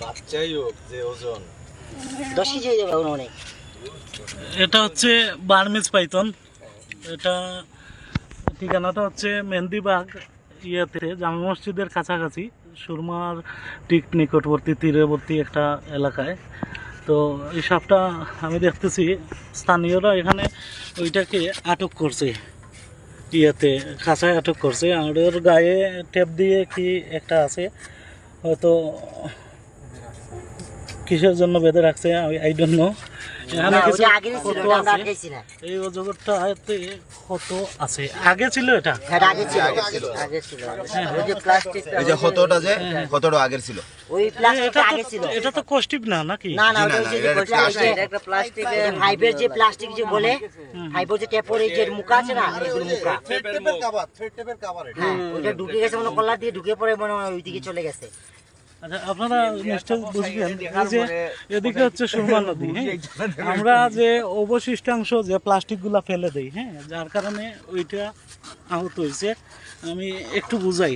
বাচ্চাই হোক যে ওজন। দশ কেজি হয়ে যাবে অনেক। এটা হচ্ছে বার্মিজ পাইথন। এটা ঠিকানাটা হচ্ছে মেহেন্দিবাগ ইয়েতে জামা মসজিদের কাছাকাছি সুরমার ঠিক নিকটবর্তী তীরবর্তী একটা এলাকায়। তো এই সাপটা আমি দেখতেছি স্থানীয়রা এখানে ওইটাকে আটক করছে। ইয়েতে খাঁচায় আটক করছে। আর ওর গায়ে টেপ দিয়ে কি একটা আছে? হয়তো কিসের জন্য বেঁধে রাখছে আই ডোন্ট নো এখানে কিছু ওটা ছিল এই অজগরটা কত আছে। আগে ছিল এটা? হ্যাঁ আগে ছিল আগে ছিল। ওই যে প্লাস্টিক এই যে ক্ষতটা যে ক্ষতটা আগের ছিল। ওই এটা প্লাস্টিকটা আগে ছিল। এটা তো কষ্টিপ না নাকি? না না ওটা ওই যে এটা একটা প্লাস্টিক ফাইবার যে প্লাস্টিক যে বলে ফাইবার যে টেপর এই যে মুখা আছে না এগুলো মুখা। হ্যাঁ ওইটা ঢুকে গেছে মনে হয় কলার দিয়ে ঢুকে পড়ে মনে হয় ওই চলে গেছে। আপনারা নিশ্চয় বুঝবেন যে এদিকে হচ্ছে সুরমা নদী হ্যাঁ? আমরা যে অবশিষ্টাংশ যে প্লাস্টিকগুলা ফেলে দেই হ্যাঁ যার কারণে ওইটা আহত হয়েছে আমি একটু বুঝাই।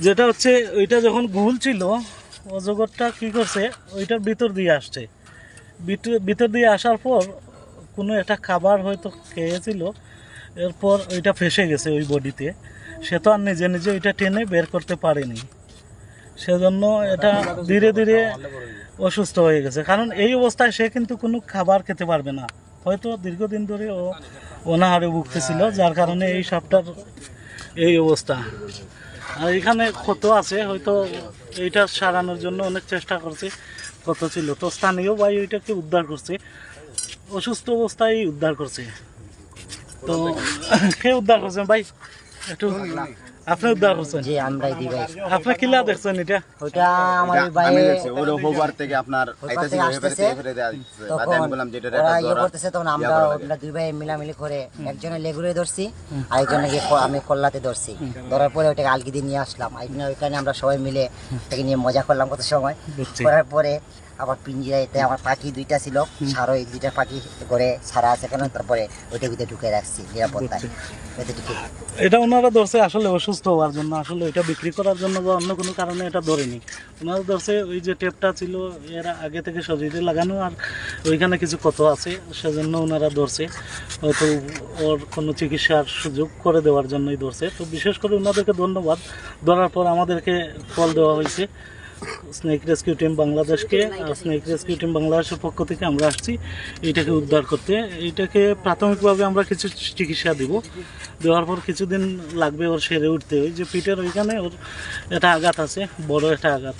যেটা হচ্ছে ওইটা যখন ভুল ছিল অজগরটা কি করছে ওইটার ভিতর দিয়ে আসছে। ভিতর ভিতর দিয়ে আসার পর কোনো একটা খাবার হয়তো খেয়েছিল এরপর ওইটা ফেসে গেছে ওই বডিতে। সে তো আর নিজে নিজে ওইটা টেনে বের করতে পারেনি। সেজন্য এটা ধীরে ধীরে অসুস্থ হয়ে গেছে। কারণ এই অবস্থায় সে কিন্তু কোনো খাবার খেতে পারবে না। হয়তো দীর্ঘদিন ধরে ও অনাহারে ভুগতেছিল, যার কারণে এই সাপটার এই অবস্থা। আর এখানে ক্ষত আছে, হয়তো এইটা সারানোর জন্য অনেক চেষ্টা করছে, ক্ষত ছিল। তো স্থানীয় ভাই ওইটাকে উদ্ধার করছে, অসুস্থ অবস্থায় উদ্ধার করছে। তো কে উদ্ধার করছেন ভাই? একটু আপনি উদ্ধার করছেন? যে আমরাই দিই ভাই আপনি কিলা দেখছেন এটা? ওইটা আমার ওই আমি ভাই দেখছি ওর হোবার থেকে আপনার আইতাছি আসতেছে, বাদে আমি বললাম যেটা ওরা একটা ইয়ে ধরা করতেছে তখন আমরা। ওগুলা দুই ভাই মিলামিলি করে একজনে লেগুরে ধরছি আরেকজনে আমি কল্লাতে ধরছি। ধরার পরে ওটাকে আলগি দিয়ে নিয়ে আসলাম। এখানে ওইখানে আমরা সবাই মিলে ওটাকে নিয়ে মজা করলাম কত সময়। করার পরে আবার পিঞ্জিরাইতে আমার পাখি দুইটা ছিল। সারো এই দুইটা পাখি করে সারা আছে কেন? তারপরে ওইটা ভিতরে ঢুকে রাখছি নিরাপত্তায়। এটা ওনারা ধরছে আসলে অসুস্থ হওয়ার জন্য আসলে এটা বিক্রি করার জন্য বা অন্য কোনো কারণে এটা ধরেনি। ওনারা ধরছে ওই যে টেপটা ছিল এর আগে থেকে শরীরে লাগানো আর ওইখানে কিছু কত আছে সেজন্য ওনারা ধরছে। হয়তো ওর কোনো চিকিৎসার সুযোগ করে দেওয়ার জন্যই ধরছে। তো বিশেষ করে ওনাদেরকে ধন্যবাদ। ধরার পর আমাদেরকে কল দেওয়া হয়েছে। স্নেক রেস্কিউ টিম বাংলাদেশকে আর স্নেক রেস্কিউ টিম বাংলাদেশের পক্ষ থেকে আমরা আসছি এটাকে উদ্ধার করতে। এটাকে প্রাথমিকভাবে আমরা কিছু চিকিৎসা দিব। দেওয়ার পর কিছুদিন লাগবে ওর সেরে উঠতে। ওই যে পিঠের ওইখানে ওর একটা আঘাত আছে বড় একটা আঘাত।